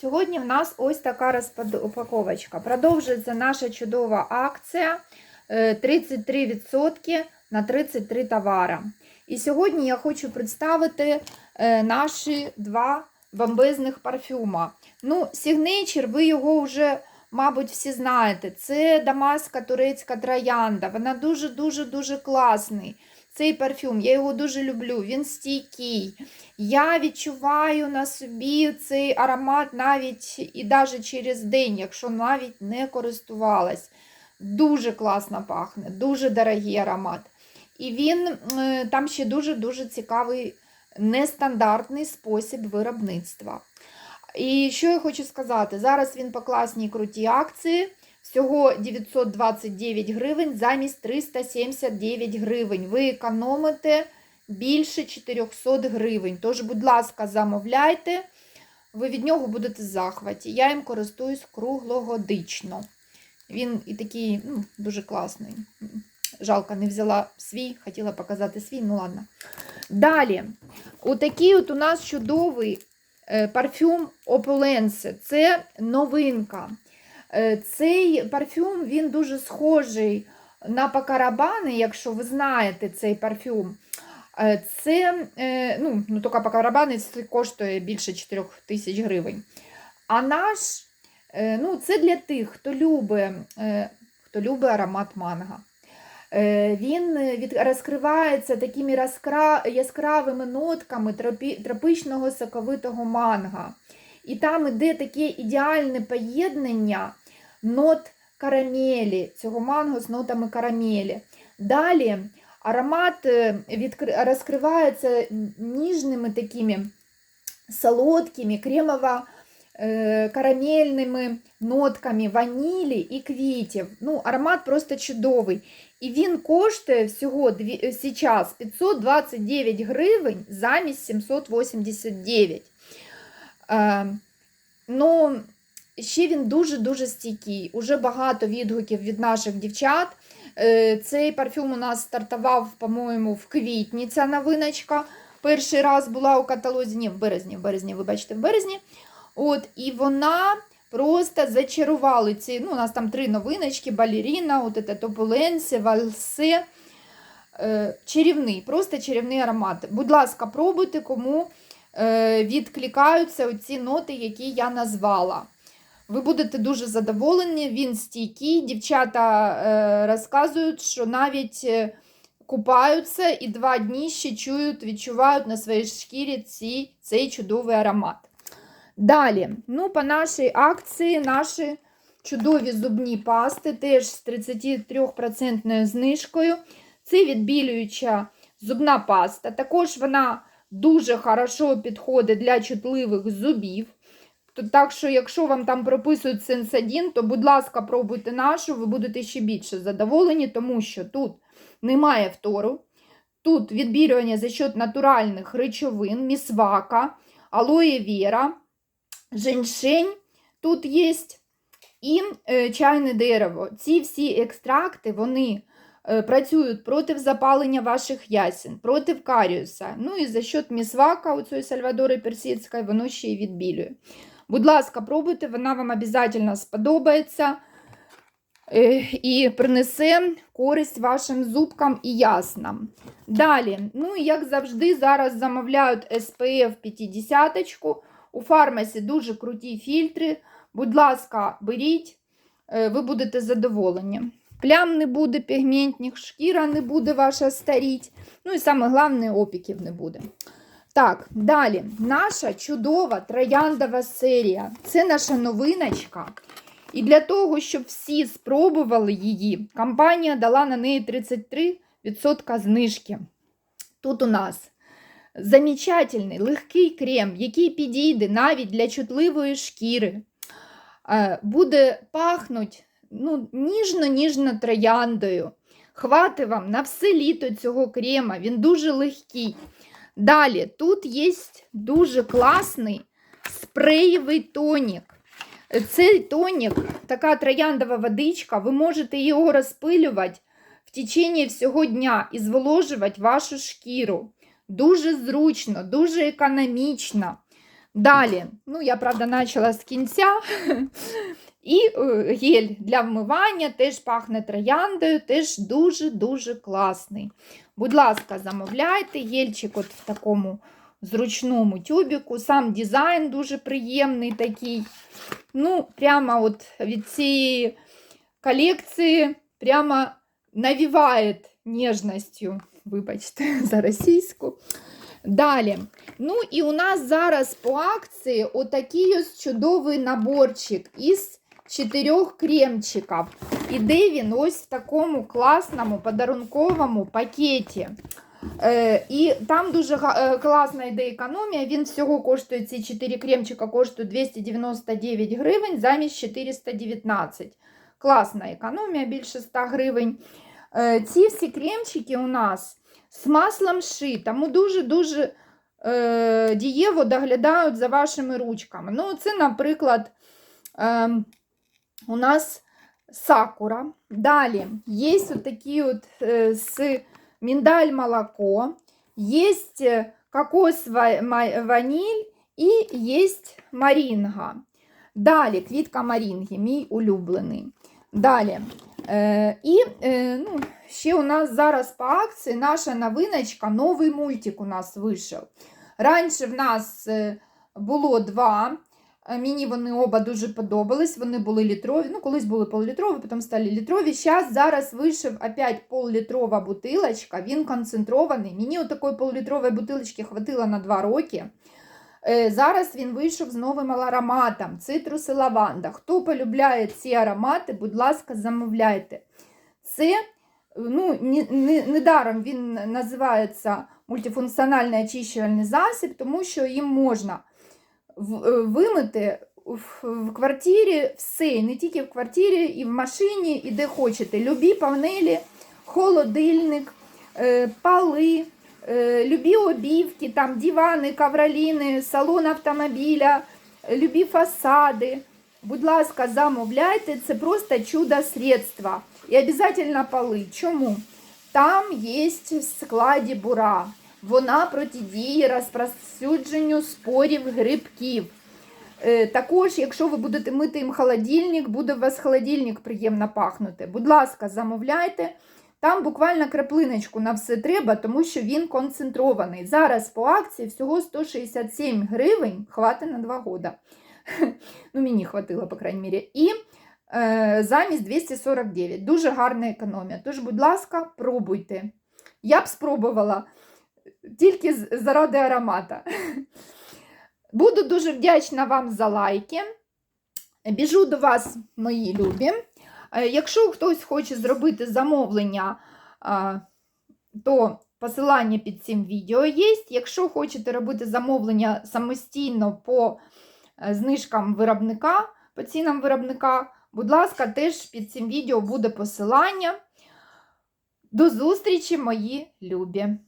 Сьогодні в нас ось така розпаковочка. Продовжується наша чудова акція е, 33% на 33 товара. І сьогодні я хочу представити е, наші два бомбезних парфюма. Ну, Signature, ви його вже, мабуть, всі знаєте. Це дамаска турецька троянда. Вона дуже-дуже-дуже класний. Цей парфюм, я його дуже люблю, він стійкий. Я відчуваю на собі цей аромат навіть і навіть через день, якщо навіть не користувалась. Дуже класно пахне, дуже дорогий аромат. І він там ще дуже-дуже цікавий нестандартний спосіб виробництва. І що я хочу сказати? Зараз він по класній крутій акції. Всього 929 гривень замість 379 гривень. Ви економите більше 400 гривень. Тож, будь ласка, замовляйте, ви від нього будете в захваті. Я їм користуюсь круглогодично. Він і такий ну, дуже класний. Жалко, не взяла свій, хотіла показати свій, ну ладно. Далі, отакий от у нас чудовий е, парфюм Opulence. Це новинка. Е, Цей парфюм він дуже схожий на Пакарабани, якщо ви знаєте цей парфюм. Е, Це, е, ну, ну тільки Пакарабани це коштує більше 4 тисяч гривень. А наш, ну, це для тих, хто любить, хто любить аромат манго. Він розкривається такими яскравими нотками тропі, тропічного соковитого манго. І там іде таке ідеальне поєднання нот карамелі, цього манго з нотами карамелі. Далі аромат е, відкри... розкривається ніжними такими солодкими, кремово е, карамельними нотками ванілі і квітів. Ну, аромат просто чудовий. І він коштує всього зараз 529 гривень замість 789. Е, ну, ще він дуже-дуже стійкий. Уже багато відгуків від наших дівчат. Е, Цей парфюм у нас стартував, по-моєму, в квітні ця новиночка. Перший раз була у каталозі, ні, в березні, в березні, вибачте, в березні. От, І вона просто зачарувала ці. Ну, у нас там три новиночки: балеріна, от це Топуленсі, Вальсе. Чарівний, просто чарівний аромат. Будь ласка, пробуйте, кому е, відкликаються оці ноти, які я назвала. Ви будете дуже задоволені, він стійкий. Дівчата е, розказують, що навіть е, купаються і два дні ще чують, відчувають на своїй шкірі ці, цей чудовий аромат. Далі, ну, по нашій акції наші чудові зубні пасти, теж з 33% знижкою. Це відбілююча зубна паста. Також вона дуже хорошо підходить для чутливих зубів. Так що, якщо вам там прописують сенсадін, то, будь ласка, пробуйте нашу, ви будете ще більше задоволені, тому що тут немає втору. Тут відбірювання за счет натуральних речовин, місвака, алоє віра, женьшень тут є і е, чайне дерево. Ці всі екстракти вони е, працюють проти запалення ваших ясен, проти каріуса. Ну і за счет місвака, у Сальвадори Персидської, воно ще й відбілює. Будь ласка, пробуйте, вона вам обов'язково сподобається е, і принесе користь вашим зубкам і яснам. Далі, ну і як завжди, зараз замовляють SPF 50. У фармасі дуже круті фільтри. Будь ласка, беріть, е, ви будете задоволені. Плям не буде, пігментних, шкіра не буде ваша старіть. Ну і саме головне, опіків не буде. Так, далі, наша чудова трояндова серія. Це наша новиночка. І для того, щоб всі спробували її, компанія дала на неї 33% знижки. Тут у нас замечательний легкий крем, який підійде навіть для чутливої шкіри. Е, Буде пахнуть ну, ніжно-ніжно трояндою. Хвати вам на все літо цього крема, він дуже легкий. Далі, тут є дуже класний спреєвий тонік. Цей тонік, така трояндова водичка, ви можете його розпилювати в течение всього дня і зволожувати вашу шкіру. Дуже зручно, дуже економічно. Далі, ну я правда почала з кінця. І е, гель для вмивання теж пахне трояндою, теж дуже-дуже класний. Будь ласка, замовляйте гельчик от в такому зручному тюбіку. Сам дизайн дуже приємний такий. Ну, прямо от від цієї колекції прямо навіває ніжністю. Вибачте, за російську. Далі. Ну і у нас зараз по акції отакий ось чудовий наборчик із чотирьох кремчиків. Іде він ось в такому класному подарунковому пакеті. Е, і там дуже е, класна йде економія. Він всього коштує ці 4 кремчика коштують 299 гривень замість 419. Класна економія, більше 100 гривень. Е, ці всі кремчики у нас з маслом ши, тому дуже-дуже е, дієво доглядають за вашими ручками. Ну, це, наприклад, е, у нас сакура. Далі є такі от е, з миндаль молоко, є кокос ва- ма- ваніль і є марінга. Далі квітка марінги, мій улюблений. Далі. Е, і е, ну, ще у нас зараз по акції наша новиночка, новий мультик у нас вийшов. Раніше в нас е, було два. е, Мені вони оба дуже подобались. Вони були літрові. Ну, колись були полулітрові, потім стали літрові. Зараз зараз вийшов опять пол-літрова бутилочка. Він концентрований. Мені у такої полулітрової бутилочки хватило на 2 роки. Е, Зараз він вийшов з новим ароматом цитрус і лаванда. Хто полюбляє ці аромати, будь ласка, замовляйте. Це ну, не, не, недаром він називається мультифункціональний очищувальний засіб, тому що їм можна е, вимити в, в квартирі все, і не тільки в квартирі, і в машині, і де хочете. Любі панелі, холодильник, е, пали, е, любі обівки, там дивани, ковроліни, салон автомобіля, любі фасади. Будь ласка, замовляйте, це просто чудо средства. І обов'язково поли. Чому? Там є в складі бура. Вона протидіє розпространенню спорів грибків. Е, Також, якщо ви будете мити їм холодильник, буде у вас холодильник приємно пахнути. Будь ласка, замовляйте. Там буквально краплиночку на все треба, тому що він концентрований. Зараз по акції всього 167 гривень, хватить на 2 года. Ну, мені хватило, по крайній мірі. І е, замість 249. Дуже гарна економія. Тож, будь ласка, пробуйте. Я б спробувала тільки заради аромата. Буду дуже вдячна вам за лайки. Біжу до вас, мої любі. Е, Якщо хтось хоче зробити замовлення, то посилання під цим відео є. Якщо хочете робити замовлення самостійно по е, знижкам виробника, по цінам виробника, будь ласка, теж під цим відео буде посилання. До зустрічі, мої любі!